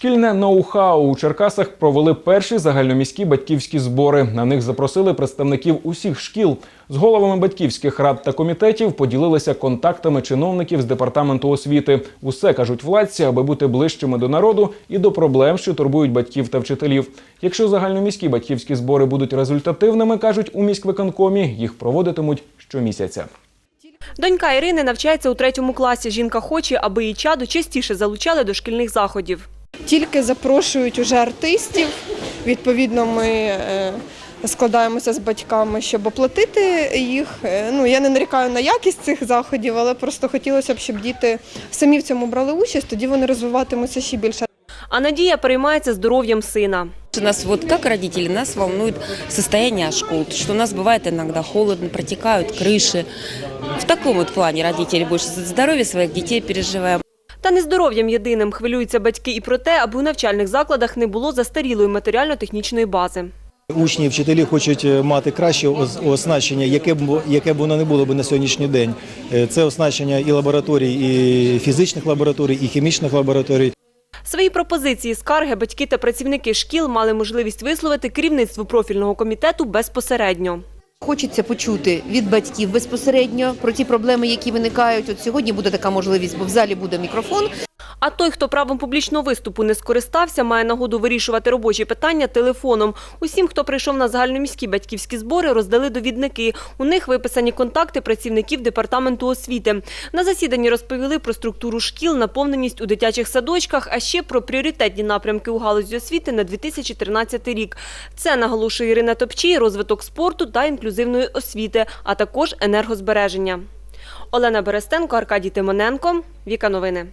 Шкільне ноу-хау у Черкасах провели перші загальноміські батьківські збори. На них запросили представників усіх шкіл. З головами батьківських рад та комітетів поділилися контактами чиновників з департаменту освіти. Усе кажуть владці, аби бути ближчими до народу і до проблем, що турбують батьків та вчителів. Якщо загальноміські батьківські збори будуть результативними, кажуть у міськвиконкомі, їх проводитимуть щомісяця. Донька Ірини навчається у третьому класі. Жінка хоче, аби її чаду частіше залучали до шкільних заходів. Тільки запрошують уже артистів. Відповідно, ми е, складаємося з батьками, щоб оплатити їх. Е, Ну я не нарікаю на якість цих заходів, але просто хотілося б, щоб діти самі в цьому брали участь, тоді вони розвиватимуться ще більше. А Надія переймається здоров'ям сина. У нас вот как родители, нас волнует состояние школ, что у нас бывает иногда холодно, протекают крыши. В таком вот плане родители больше за здоровье своих детей переживаем. Та не здоров'ям єдиним хвилюються батьки і про те, аби у навчальних закладах не було застарілої матеріально-технічної бази. Учні і вчителі хочуть е, мати краще оснащення, яке б яке б воно не було б на сьогоднішній день. Е, Це оснащення і лабораторій, і фізичних лабораторій, і хімічних лабораторій. Свої пропозиції, скарги батьки та працівники шкіл мали можливість висловити керівництву профільного комітету безпосередньо. Хочеться почути від батьків безпосередньо про ті проблеми, які виникають. От сьогодні буде така можливість, бо в залі буде мікрофон. А той, хто правом публічного виступу не скористався, має нагоду вирішувати робочі питання телефоном. Усім, хто прийшов на загальноміські батьківські збори, роздали довідники. У них виписані контакти працівників департаменту освіти. На засіданні розповіли про структуру шкіл, наповненість у дитячих садочках, а ще про пріоритетні напрямки у галузі освіти на 2013 рік. Це наголошує Ірина Топчій, розвиток спорту та інклюзивної освіти, а також енергозбереження. Олена Берестенко, Аркадій Тимоненко. Віка новини.